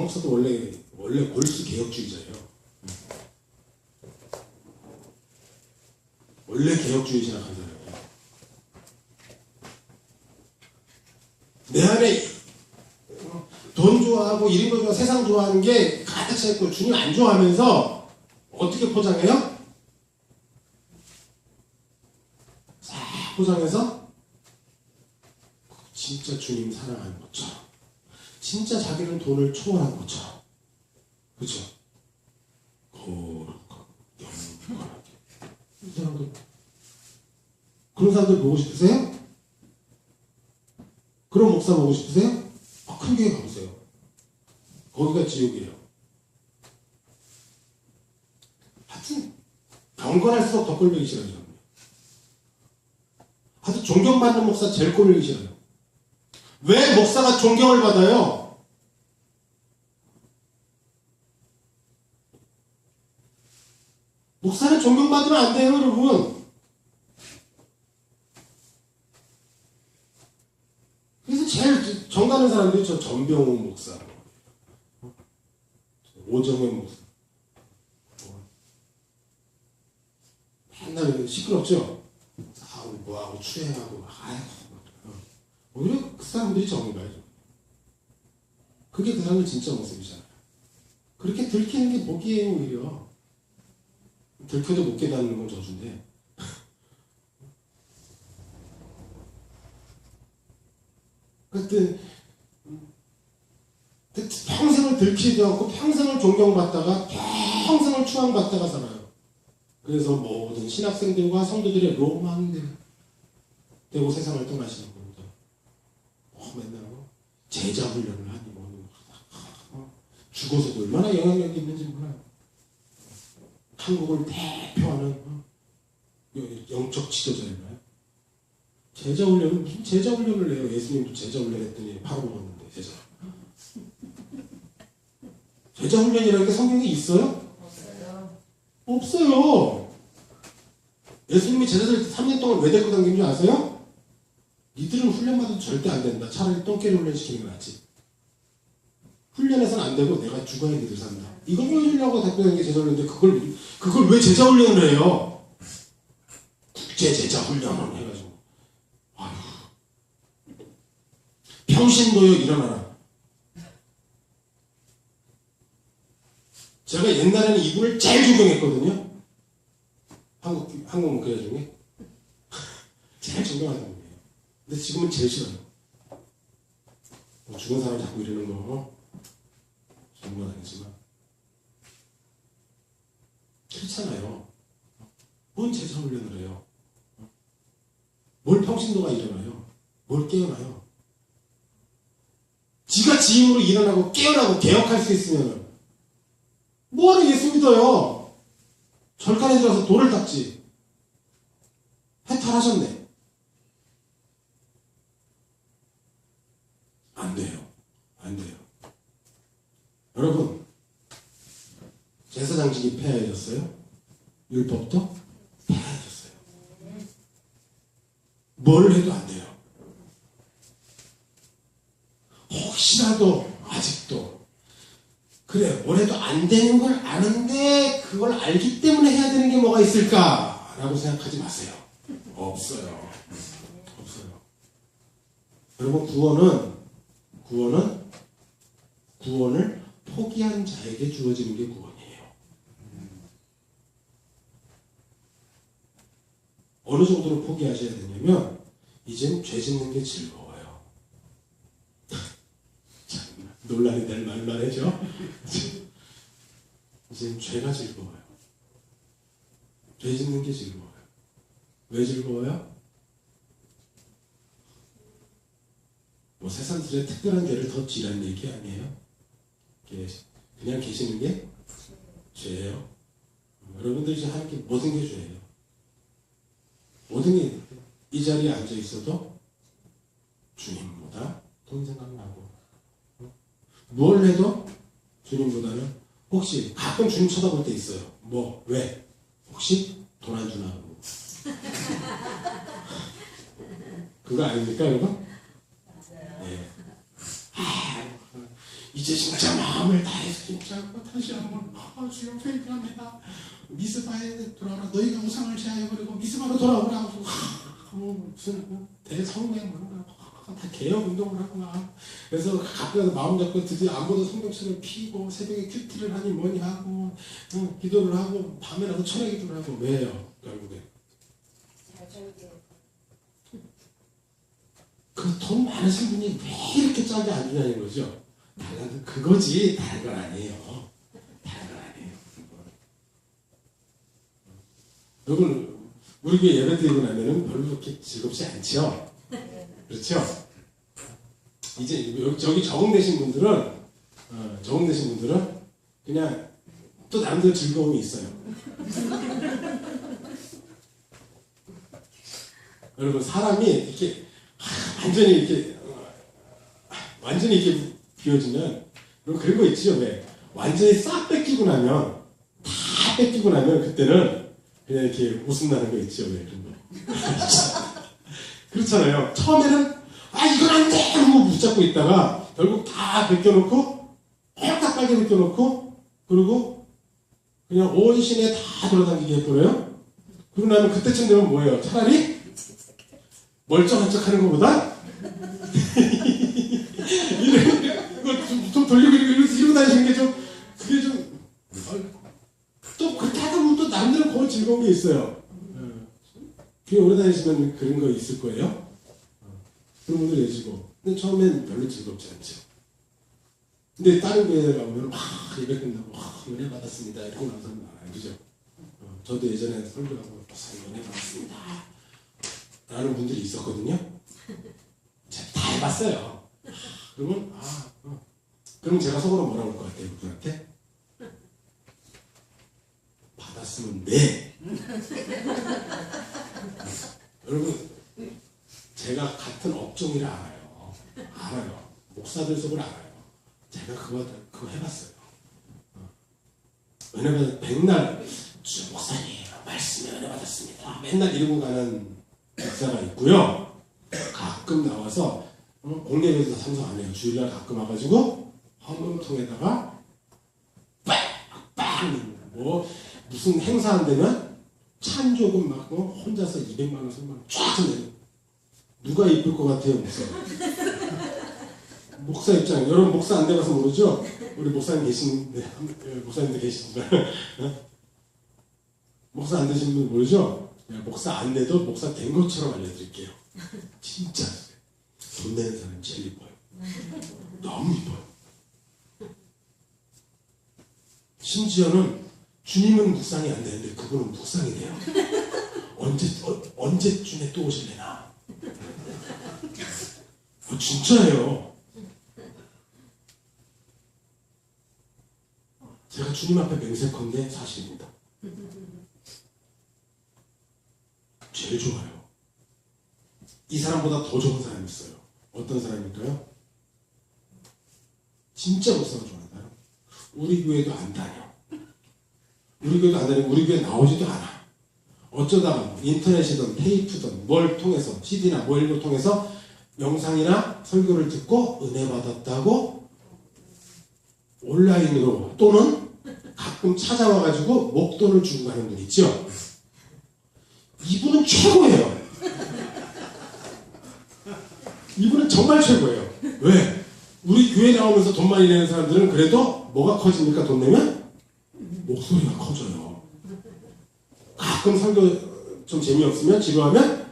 강 목사도 원래 원래 골수 개혁주의자예요. 원래 개혁주의 생각한 사람이에요. 내 안에 돈 좋아하고 이런 거 좋아 세상 좋아하는 게 가득 차 있고 주님 안 좋아하면서 어떻게 포장해요? 싹 포장해서 진짜 주님 사랑하는 것처럼 진짜 자기는 돈을 초월한 것처럼 그렇죠? 거룩하고 영원하게 이 사람들 그런 사람들 보고 싶으세요? 그런 목사 보고 싶으세요? 아, 큰 교회 가보세요. 거기가 지옥이에요. 하여튼 경건할수록 더 꼴보기 싫어요. 하여튼 존경받는 목사 제일 꼴보기 싫어요. 왜 목사가 존경을 받아요? 목사는 존경받으면 안 돼요, 여러분. 그래서 제일 정 가는 사람들이 저 전병훈 목사, 오정현 목사. 맨날 시끄럽죠? 싸우고 뭐하고 추행하고 아이고 오히려 그 사람들이 정의가요. 그게 그 사람들 진짜 모습이잖아요. 그렇게 들키는 게 복이에요 오히려. 들켜도 못 깨닫는 건 저주인데. 그때 평생을 들키지도 않고 평생을 존경받다가 평생을 추앙받다가 살아요. 그래서 모든 신학생들과 성도들의 로망이 되고 세상을 떠나시는 겁니다. 어, 맨날 뭐 제자 훈련을 하니 뭐니 어, 죽어서도 얼마나 영향력이 있는지 몰라요. 한국을 대표하는 어, 영적 지도자인가요? 제자 훈련은 무슨 제자 훈련을 해요? 예수님도 제자 훈련했더니 바로 먹었는데 제자. 제자 훈련이라는 게 성경에 있어요? 없어요. 없어요. 예수님이 제자들 3년 동안 왜 데리고 다닌 줄 아세요? 니들은 훈련받아도 절대 안 된다. 차라리 똥개를 훈련시키는 게 낫지. 훈련해서는 안 되고 내가 죽어야 니들 산다. 이걸 보여주려고 다닌 게 제자 훈련인데 그걸, 그걸 왜 제자 훈련을 해요? 국제 제자 훈련을 해가지고. 아휴. 평신도요 일어나라. 제가 옛날에는 이분을 제일 존경했거든요. 한국, 한국 목회 중에. 제일 존경하는 분이에요. 근데 지금은 제일 싫어요. 뭐 죽은 사람 자꾸 이러는 거, 건 아니지만. 그렇잖아요. 뭔 제자 훈련을 해요? 뭘 평신도가 일어나요? 뭘 깨어나요? 지가 지 힘으로 일어나고 깨어나고 개혁할 수 있으면 뭐하러 예수 믿어요? 절간에 들어가서 돌을 닦지. 해탈하셨네. 안 돼요. 안 돼요. 여러분, 제사장직이 폐하해졌어요? 율법도 폐하해졌어요. 뭘 해도 안 돼요. 혹시라도 아직도 그래 올해도 안 되는 걸 아는데 그걸 알기 때문에 해야 되는 게 뭐가 있을까라고 생각하지 마세요. 없어요. 없어요. 여러분 구원은 구원은 구원을 포기한 자에게 주어지는 게 구원이에요. 어느 정도로 포기하셔야 되냐면 이젠 죄 짓는 게 즐거워요. 참, 논란이 될 말만 해죠. 이젠 죄가 즐거워요. 죄 짓는 게 즐거워요. 왜 즐거워요? 뭐 세상들의 특별한 죄를 더 지란 얘기 아니에요? 그냥 계시는 게 죄예요. 여러분들이 이제 게 모든 게 죄예요. 모든 게 이 자리에 앉아 있어도 주님보다 돈 생각나고 뭘 해도 주님보다는 혹시 가끔 주님 쳐다볼 때 있어요. 뭐 왜? 혹시 돈 안 주나 하고 그거 아닙니까 여러분? 네. 아, 이제 진짜 마음을 다해서 진짜 다시 한번 아, 주여 회개합니다. 미스바에 돌아오라. 너희가 우상을 제하여버리고 미스바로 돌아오라고. 아, 뭐 무슨 대성명 뭔가 다 개혁 운동을 하고 막 그래서 가끔가다 마음 잡고 드디어 아무도 성경책을 피고 새벽에 큐티를 하니 뭐니 하고 응, 기도를 하고 밤에라도 철회 기도를 하고 왜요 결국에 그 돈 많으신 분이 왜 이렇게 짜게 안 주냐는 거죠. 다른 그거지 다른 건 아니에요. 여러분 우리 교회 예배 드리고 나면은 별로 그렇게 즐겁지 않죠. 그렇죠? 이제 여기 저기 적응되신 분들은 어, 적응되신 분들은 그냥 또 나름대로 즐거움이 있어요. 여러분 사람이 이렇게 하, 완전히 이렇게 어, 완전히 이렇게 비워지면 그럼 그런 거 있죠 왜 완전히 싹 뺏기고 나면 다 뺏기고 나면 그때는 그냥 이렇게 웃음 나는 거 있죠 왜 그런 거. 그렇잖아요. 처음에는 아 이건 안 돼! 하고 붙잡고 있다가 결국 다 벗겨놓고 홀딱 빨게 벗겨놓고 그리고 그냥 온 시내 다 돌아다니게 해버려요. 그러고 나면 그때쯤 되면 뭐예요? 차라리 멀쩡한 척 하는 것보다 이거 좀, 좀 돌리고 이러고, 이러고 다니시는 게 좀 그게 좀 또 그렇게 하다 보면 또 남들은 그런 즐거운 게 있어요. 교회 오래 다니시면 그런 거 있을 거예요? 어, 그런 분들 계시고. 근데 처음엔 별로 즐겁지 않죠. 근데 다른 교회 가면 막 예배 끝나고 막 은혜 받았습니다. 이러고 나서는 아 그죠? 어, 저도 예전에 설교하고 목사님 은혜 받았습니다. 라는 분들이 있었거든요. 제가 다 해봤어요. 그러면, 아, 어. 그럼 제가 속으로 뭐라고 할 것 같아요, 그분한테? 받았으면 네. 여러분, 제가 같은 업종이라 알아요. 알아요. 목사들 속을 알아요. 제가 그거, 그거 해봤어요. 어. 왜냐면 백날, 주 목사님, 말씀에 은혜 받았습니다. 맨날 이러고 가는 목사가 있고요. 가끔 나와서 어, 공개에서 참석 안 해요. 주일날 가끔 와가지고 헌금통에다가 빵빵뭐 무슨 행사 안 되면 찬조금 막 어, 혼자서 200만 원, 3만 원쫙 내요. 누가 이쁠 것 같아요, 목사? 목사 입장. 여러분 목사 안 돼봐서 모르죠? 우리 목사님 계신데 목사님들 계신가? 목사 안 되신 분 모르죠? 목사 안 돼도 목사 된 것처럼 알려드릴게요. 진짜 돈 내는 사람이 제일 이뻐요. 너무 이뻐요. 심지어는 주님은 묵상이 안 되는데 그분은 묵상이 돼요. 언제 어, 언제쯤에 또 오실래나? 어, 진짜예요. 제가 주님 앞에 맹세컨대 사실입니다. 제일 좋아요. 이 사람보다 더 좋은 사람이 있어요. 어떤 사람일까요? 진짜 목사가 좋아한다요. 우리 교회도 안 다녀. 우리 교회도 안 다니고 우리 교회 나오지도 않아. 어쩌다가 인터넷이든 테이프든 뭘 통해서 CD나 뭘 통해서 영상이나 설교를 듣고 은혜 받았다고 온라인으로 또는 가끔 찾아와가지고 목돈을 주고 가는 분 있죠. 이분은 최고예요. 이분은 정말 최고예요. 왜? 우리 교회 나오면서 돈 많이 내는 사람들은 그래도 뭐가 커집니까? 돈 내면? 목소리가 커져요. 가끔 설교 좀 재미없으면 지루하면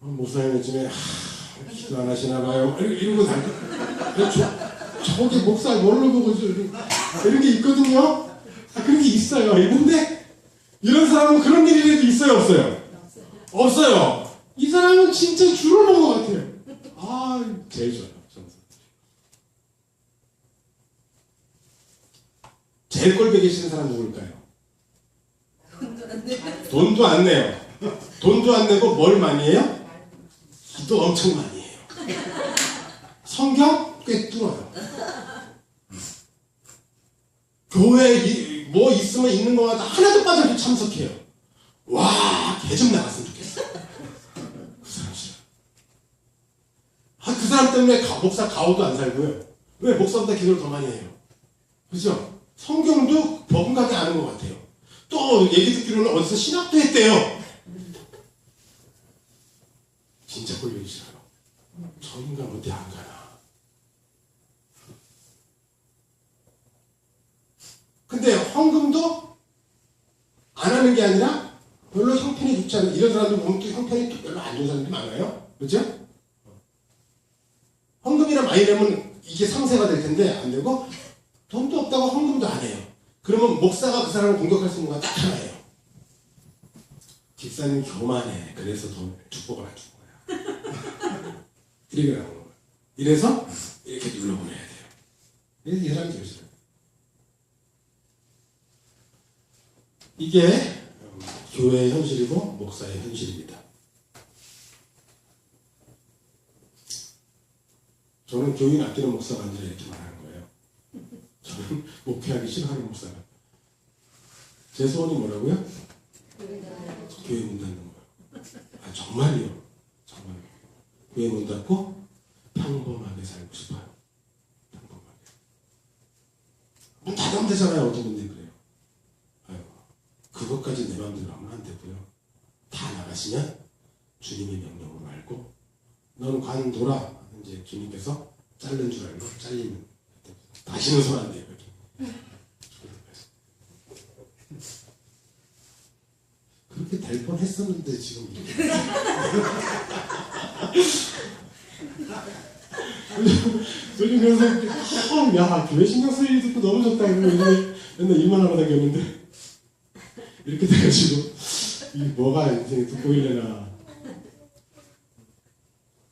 어, 목사님 요즘에 하, 기도 안 하시나 봐요. 이러- 이러고 다니 저, 저기 목사 뭘로 보고 저 이런, 이런 게 있거든요. 아, 그런 게 있어요. 있는데 이런 사람은 그런 일이라도 있어요, 없어요? 없어요. 이 사람은 진짜 줄을 놓은 것 같아요. 아, 제일 좋아요. 정말. 제일 꼴배 계시는 사람 누굴까요? 돈도 안 내요. 돈도 안 내고 뭘 많이 해요? 기도 엄청 많이 해요. 성경 꽤 뚫어요. 교회 이- 뭐 있으면 있는 거마다 하나도 빠져도 참석해요. 와, 개 좀 나갔으면 좋겠어. 그 사람 싫어. 아, 그 사람 때문에 가, 목사 가오도 안 살고요. 왜 목사보다 기도를 더 많이 해요? 그죠? 성경도 버금가게 아는 것 같아요. 또 얘기 듣기로는 어디서 신학도 했대요. 진짜 꼴보기 싫어요. 저 인간 어디 안 가나. 근데 헌금도 안 하는 게 아니라 별로 형편이 좋지 않은 이런 사람들 보면 또 형편이 또 별로 안 좋은 사람들이 많아요. 그죠? 헌금이나 많이 내면 이게 상세가 될 텐데 안 되고 돈도 없다고 헌금도 안 해요. 그러면 목사가 그 사람을 공격할 수 있는 건 딱 하나예요. 집사님 교만해. 그래서 돈 축복을 안 주는 거야. 이렇게 나오는 거야. 이래서 이렇게 눌러보내야 돼요. 그래서 이 사람이 싫어요. 이게 음, 교회의 현실이고 목사의 현실입니다. 저는 교인 아끼는 목사가 아니라 이렇게 거예요. 저는 목회하기 싫어하는 목사가. 제 소원이 뭐라고요? 교회 문 닫는 거예요. 아, 정말요. 정말. 교회 문 닫고 평범하게 살고 싶어요. 평범하게. 문 닫으면 되잖아요. 어떤 분들이 그래요. 아유, 그것까지 내 마음대로 하면 안 되고요. 다 나가시면 주님의 명령으로 말고 너는 관 돌아. 이제 주님께서 자른 줄 알고 잘리는. 다시는 손안 대요. 여기. 그렇게 될 뻔 했었는데 지금. 요즘 그래서 참, 야, 교회 신경 쓸 일이 듣고 너무 좋다. 이러고 맨날, 맨날 일만 하고 다녔는데. 이렇게 돼가지고, 이 뭐가 인생에 돋보이려나.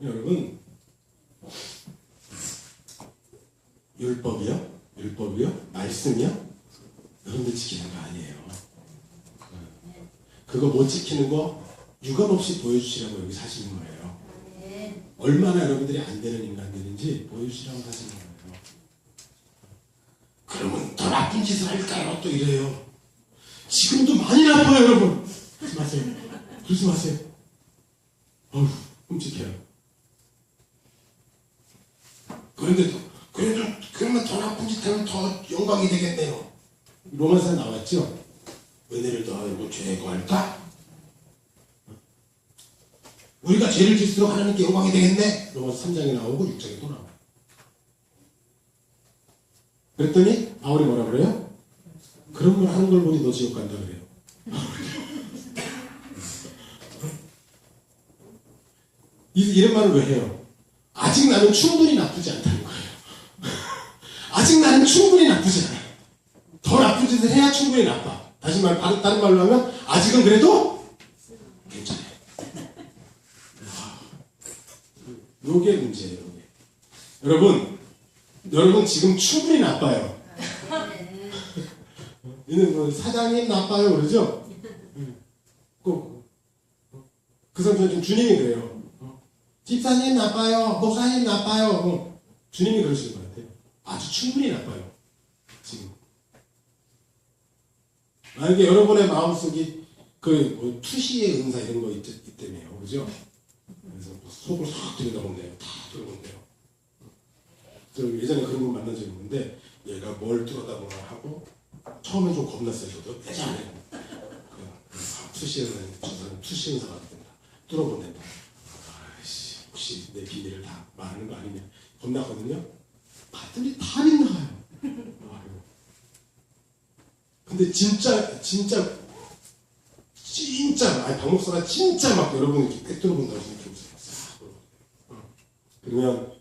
여러분, 율법이요? 율법이요? 말씀이요? 여러분들 지키는 거 아니에요. 그거 못 지키는 거 유감 없이 보여주시라고 여기 사시는 거예요. 얼마나 여러분들이 안 되는 인간들인지 보여주시라고 하시는 거예요. 그러면 더 나쁜 짓을 할까요? 또 이래요. 지금도 많이 나빠요, 여러분. 그러지 마세요. 그러지 마세요. 어휴, 끔찍해요. 그런데 도, 그래도, 그러면 더 나쁜 짓 하면 더 영광이 되겠네요. 로마서에 나왔죠? 은혜를 더하고 죄에 거할까? 우리가 죄를 짓을수록 하나님께 영광이 되겠네. 로마서 3장에 나오고 6장에 또 나와요. 그랬더니 바울이 뭐라 그래요? 그런 걸 하는 걸 보니 너 지옥 간다 그래요. 이- 이런 말을 왜 해요? 아직 나는 충분히 나쁘지 않다는 거예요. 아직 나는 충분히 나쁘지 않아. 더 나쁜 짓을 해야 충분히 나빠. 다시 말, 다른, 말로 하면, 아직은 그래도 괜찮아요. 아, 요게 문제예요, 요게. 여러분, 여러분 지금 충분히 나빠요. 얘는 뭐 사장님 나빠요, 그러죠? 꼭, 그좀 주님이 그래요. 어? 집사님 나빠요, 목사님 나빠요. 어, 주님이 그러시는 것 같아요. 아주 충분히 나빠요. 지금. 만약에 여러분의 마음속이 그 뭐 투시의 은사 이런 거 있, 있다며요. 그죠? 그래서 뭐 속을 싹 들여다본대요. 다 들여다본대요. 저 예전에 그런 분 만난 적이 있는데 얘가 뭘 들여다보나 하고 처음에 좀 겁났어요. 저도 예전에 그, 그 아, 투시의 은사, 저 사람 투시의 은사가 된다. 뚫어본댄다. 아이씨, 혹시 내 비밀을 다 말하는 거 아니냐. 겁났거든요. 봤더니 탈이 나요. 근데 진짜 진짜 진짜 아니 박 목사가 진짜 막 여러분 이렇게 꿰뚫어 본다고 생각해 보세요. 싹 뚫어보세요. 어. 그러면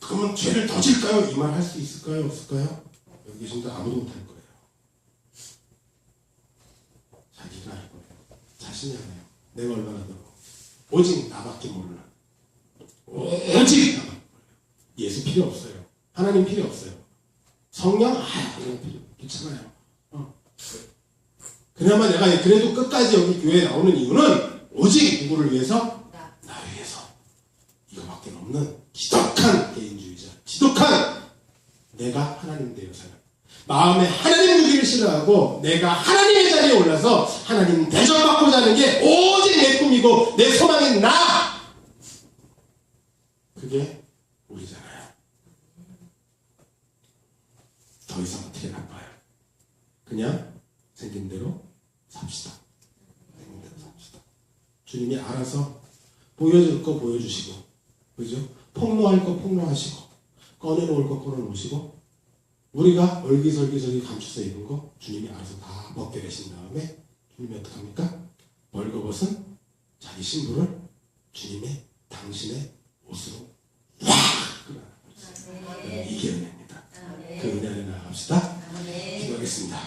그러면 죄를 더 질까요? 이 말 할 수 있을까요? 없을까요? 여기 계신 분 아무도 못할 거예요. 자기가 할 거예요. 자신이 안 해요. 내가 얼마나 더 오직 나밖에 몰라. 오직 나밖에 몰라. 예수 필요 없어요. 하나님 필요 없어요. 성령? 아 괜찮아요. 어. 그나마 내가 그래도 끝까지 여기 교회에 나오는 이유는 오직 누구를 위해서? 나. 위해서. 이거밖에 없는 지독한 개인주의자. 지독한 내가 하나님 되어 살아. 마음에 하나님 무기를 싫어하고 내가 하나님의 자리에 올라서 하나님 대접받고자 하는 게 오직 내 꿈이고 내 소망인 나! 그게 우리잖아요. 더 이상 어떻게 나빠요? 그냥 생긴 대로 삽시다. 생긴 대로 삽시다. 주님이 알아서 보여줄 거 보여주시고, 그죠? 폭로할 거 폭로하시고, 꺼내놓을 거 꺼내놓으시고, 우리가 얼기설기설기 감춰서 입은 거 주님이 알아서 다 벗게 되신 다음에 주님이 어떡합니까? 벌거벗은 자기 신부를 주님의 당신의 옷으로 확 끌어안아버렸어요. 이게 은혜입니다. 그 은혜 안에 나갑시다. 기도하겠습니다.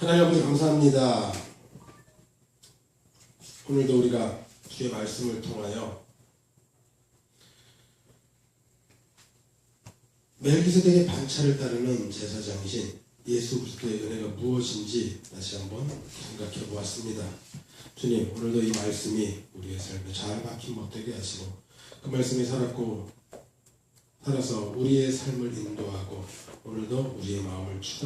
하나님 아버지 감사합니다. 오늘도 우리가 주의 말씀을 통하여 멜기세덱의 반차를 따르는 제사장이신 예수 그리스도의 은혜가 무엇인지 다시 한번 생각해 보았습니다. 주님 오늘도 이 말씀이 우리의 삶에 잘 박힌 못되게 하시고 그 말씀이 살았고 살아서 우리의 삶을 인도하고 오늘도 우리의 마음을 추가